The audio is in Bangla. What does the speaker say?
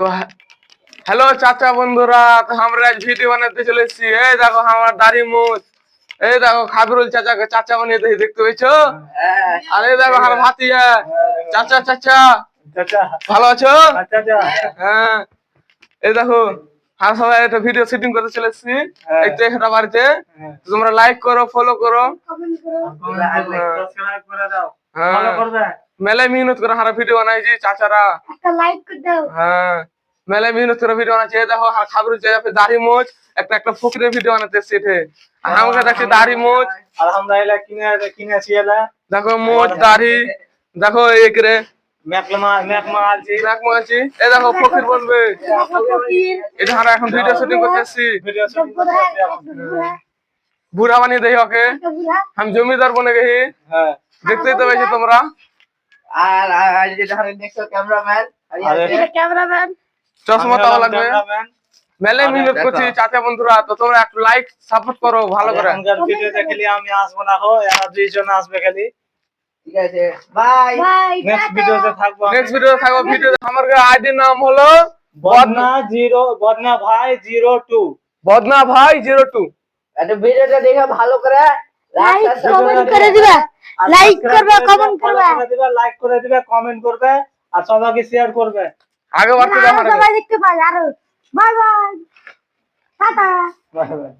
তো হ্যালো চাচা বন্ধুরা তো আমরা আজ ভিডিও বানাতে চলে এসেছি। এই দেখো আমার দাড়ি মুছ। এই দেখো খাবিরুল চাচাকে চাচা বানিয়ে দেখি দেখতে পেয়েছ? আর এই দেখো আমার ভাতিয়া চাচা চাচা। চাচা। ভালো আছো? হ্যাঁ। এই দেখো আর সবাই একটা ভিডিও শুটিং করতে চলে এসেছি। হ্যাঁ। এই তো এখানে বাড়িতে। তোমরা লাইক করো ফলো করো। হ্যাঁ। মেলায় মেহনত করে হারা ভিডিও বানাইছি চাচারা। একটা লাইক করে দাও। হ্যাঁ মেলায় মেহনত করে ভিডিও বানাচ্ছে এই দেখো আর খাবিরুল চাচা দাড়ি মোচ একটা একটা ফকিরের ভিডিও বানাতে আর আমাকে দেখছি দাড়ি মোচ আলহামদুলিল্লাহ কিনে কিনেছি এলা দেখো। মোচ দাড়ি দেখো একরে। দেখো ফকির বলবে এটা হারা এখন ভিডিও শুটিং করতে এসেছি বুড়া করতে এখন। বুড়া। বুড়া বানিয়ে দেই ওকে। আমি জমিদার বনে গেছি। হ্যাঁ। দেখতেই তো পেয়েছি তোমরা। আর আর আর যেটা হারে দেখছ ক্যামেরাম্যান আরে ক্যামেরাম্যান চশমা তাও লাগবে। মেহনত দেখো। করছি চাচা বন্ধুরা তো তোমরা একটু লাইক সাপোর্ট করো ভালো করে। এখনকার ভিডিও দেখলি আমি আসব না হো এরা দুইজন আসবে খালি। ঠিক আছে বাই বাই নেক্সট ভিডিওতে থাকব। নেক্সট থাকব ভিডিও আমার আইডির নাম হলো বদনা জিরো বদনা ভাই জিরো টু। বদনা ভাই জিরো টু। একটা ভিডিওটা দেখে ভালো করে লাইক কমেন্ট করে দিবা। লাইক করবে কমেন্ট করবে। লাইক করে দিবে কমেন্ট করবে আর সবাইকে শেয়ার করবে। আগে বাড়তে আরও সবাই দেখতে পাই আরও। Bye bye tata. Bye bye